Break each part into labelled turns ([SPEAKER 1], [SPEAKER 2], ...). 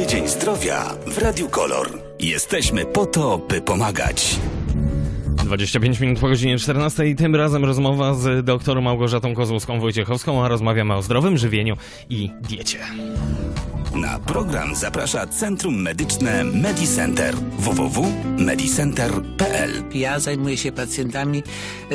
[SPEAKER 1] Tydzień Zdrowia w Radiu Kolor. Jesteśmy po to, by pomagać.
[SPEAKER 2] 25 minut po godzinie 14 i tym razem rozmowa z doktor Małgorzatą Kozłowską-Wojciechowską, a rozmawiamy o zdrowym żywieniu i diecie.
[SPEAKER 1] Na program zaprasza Centrum Medyczne MediCenter www.medicenter.pl
[SPEAKER 3] Ja zajmuję się pacjentami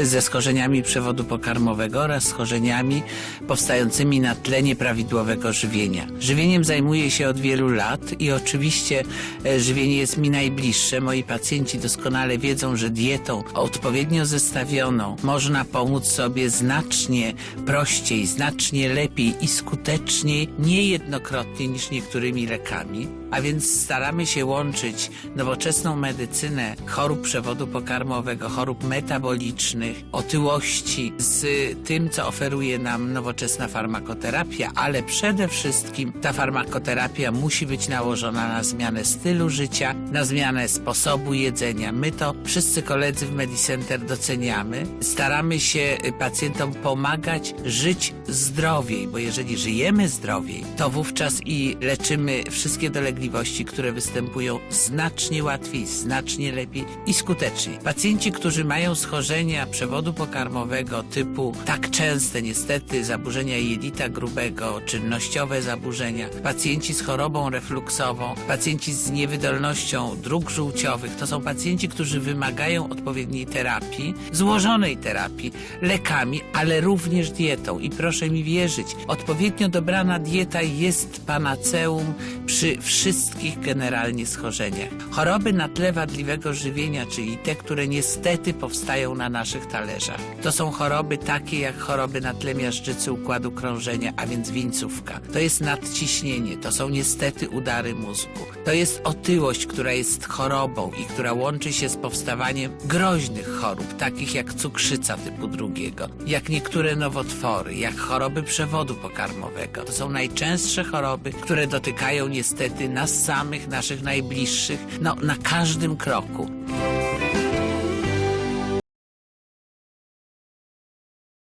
[SPEAKER 3] ze schorzeniami przewodu pokarmowego oraz schorzeniami powstającymi na tle nieprawidłowego żywienia. Żywieniem zajmuję się od wielu lat i oczywiście e, żywienie jest mi najbliższe. Moi pacjenci doskonale wiedzą, że dietą odpowiednio zestawioną można pomóc sobie znacznie prościej, znacznie lepiej i skuteczniej, niejednokrotnie niż niektórymi lekami. A więc staramy się łączyć nowoczesną medycynę chorób przewodu pokarmowego, chorób metabolicznych, otyłości z tym, co oferuje nam nowoczesna farmakoterapia, ale przede wszystkim ta farmakoterapia musi być nałożona na zmianę stylu życia, na zmianę sposobu jedzenia. My to wszyscy koledzy w Medicenter doceniamy. Staramy się y, pacjentom pomagać żyć zdrowiej, bo jeżeli żyjemy zdrowiej, to wówczas i leczymy wszystkie dolegliwości, które występują znacznie łatwiej, znacznie lepiej i skuteczniej. Pacjenci, którzy mają schorzenia przewodu pokarmowego typu tak częste niestety zaburzenia jelita grubego, czynnościowe zaburzenia, pacjenci z chorobą refluksową, pacjenci z niewydolnością dróg żółciowych, to są pacjenci, którzy wymagają odpowiedniej terapii, złożonej terapii, lekami, ale również dietą. I proszę mi wierzyć, odpowiednio dobrana dieta jest przy wszystkich generalnie schorzeniach. Choroby na tle wadliwego żywienia, czyli te, które niestety powstają na naszych talerzach, to są choroby takie jak choroby na tle miażdżycy układu krążenia, a więc wieńcówka. To jest nadciśnienie, to są niestety udary mózgu. To jest otyłość, która jest chorobą i która łączy się z powstawaniem groźnych chorób, takich jak cukrzyca typu drugiego, jak niektóre nowotwory, jak choroby przewodu pokarmowego. To są najczęstsze choroby, które dotykają niestety nas samych, naszych najbliższych, no na każdym kroku.